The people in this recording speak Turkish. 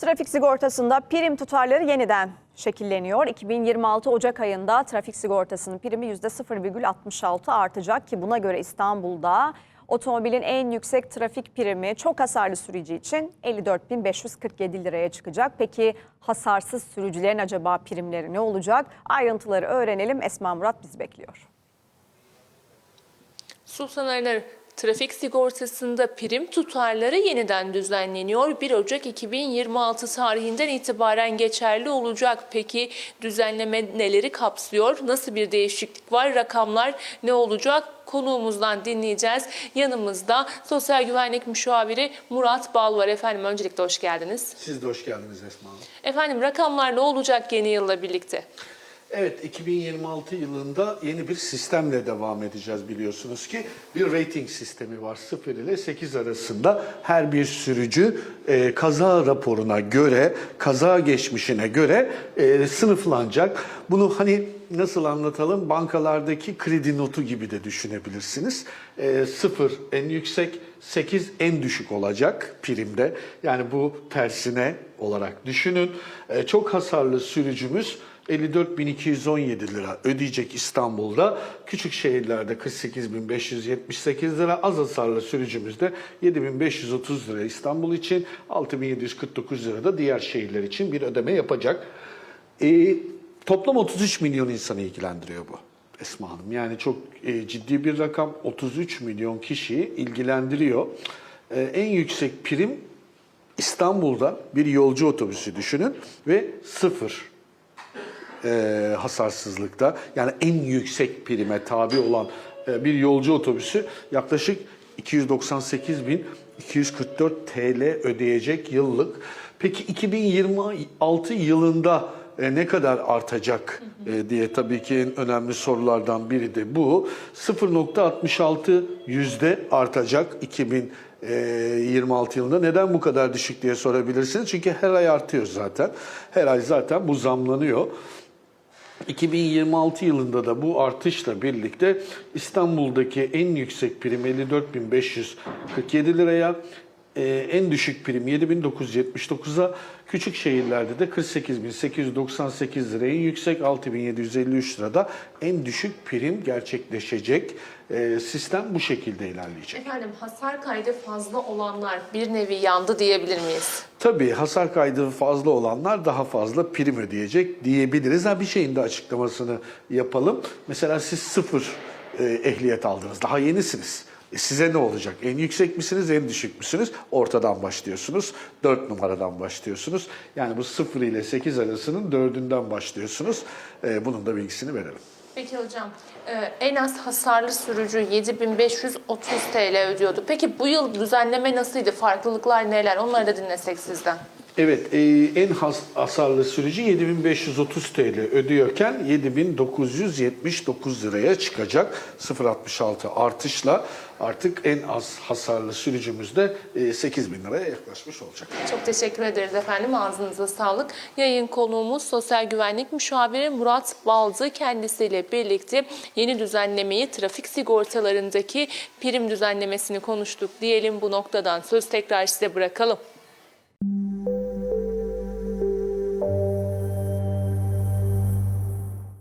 Trafik sigortasında prim tutarları yeniden şekilleniyor. 2026 Ocak ayında trafik sigortasının primi %0,66 artacak ki buna göre İstanbul'da otomobilin en yüksek trafik primi çok hasarlı sürücü için 54.547 liraya çıkacak. Peki hasarsız sürücülerin acaba primleri ne olacak? Ayrıntıları öğrenelim. Esma Murat bizi bekliyor. Sultan Arılar trafik sigortasında prim tutarları yeniden düzenleniyor. 1 Ocak 2026 tarihinden itibaren geçerli olacak. Peki düzenleme neleri kapsıyor? Nasıl bir değişiklik var? Rakamlar ne olacak? Konuğumuzdan dinleyeceğiz. Yanımızda Sosyal Güvenlik Müşaviri Murat Bal var. Efendim öncelikle hoş geldiniz. Siz de hoş geldiniz Esma Hanım. Efendim rakamlar ne olacak yeni yılla birlikte? Evet 2026 yılında yeni bir sistemle devam edeceğiz biliyorsunuz ki. Bir rating sistemi var 0 ile 8 arasında. Her bir sürücü e, kaza raporuna göre, kaza geçmişine göre e, sınıflanacak. Bunu hani nasıl anlatalım? Bankalardaki kredi notu gibi de düşünebilirsiniz. E, 0 en yüksek, 8 en düşük olacak primde. Yani bu tersine olarak düşünün. E, çok hasarlı sürücümüz 54.217 lira ödeyecek İstanbul'da. Küçük şehirlerde 48.578 lira. Az hasarlı sürücümüzde 7.530 lira İstanbul için. 6.749 lira da diğer şehirler için bir ödeme yapacak. Ee, toplam 33 milyon insanı ilgilendiriyor bu. Esma Hanım. Yani çok e, ciddi bir rakam. 33 milyon kişiyi ilgilendiriyor. Ee, en yüksek prim İstanbul'da bir yolcu otobüsü düşünün ve sıfır e, hasarsızlıkta yani en yüksek prime tabi olan e, bir yolcu otobüsü yaklaşık 298.244 TL ödeyecek yıllık. Peki 2026 yılında e, ne kadar artacak e, diye tabii ki en önemli sorulardan biri de bu. 0.66 yüzde artacak 2026 yılında. Neden bu kadar düşük diye sorabilirsiniz. Çünkü her ay artıyor zaten. Her ay zaten bu zamlanıyor. 2026 yılında da bu artışla birlikte İstanbul'daki en yüksek prim 54.547 liraya, e, en düşük prim 7.979'a, küçük şehirlerde de 48.898 liraya, en yüksek 6.753 lirada en düşük prim gerçekleşecek. E, sistem bu şekilde ilerleyecek. Efendim hasar kaydı fazla olanlar bir nevi yandı diyebilir miyiz? Tabii hasar kaydı fazla olanlar daha fazla prim ödeyecek diyebiliriz. Ha bir şeyin de açıklamasını yapalım. Mesela siz sıfır e, ehliyet aldınız. Daha yenisiniz. Size ne olacak? En yüksek misiniz, en düşük müsünüz? Ortadan başlıyorsunuz. 4 numaradan başlıyorsunuz. Yani bu 0 ile 8 arasının dördünden başlıyorsunuz. E, bunun da bilgisini verelim. Peki hocam, e, en az hasarlı sürücü 7530 TL ödüyordu. Peki bu yıl düzenleme nasıldı? Farklılıklar neler? Onları da dinlesek sizden. Evet, e, en has, hasarlı sürücü 7530 TL ödüyorken 7979 liraya çıkacak 0.66 artışla artık en az hasarlı sürücümüz de e, 8000 liraya yaklaşmış olacak. Çok teşekkür ederiz efendim. Ağzınıza sağlık. Yayın konuğumuz Sosyal Güvenlik Müşaviri Murat Balcı kendisiyle birlikte yeni düzenlemeyi trafik sigortalarındaki prim düzenlemesini konuştuk diyelim bu noktadan. Söz tekrar size bırakalım.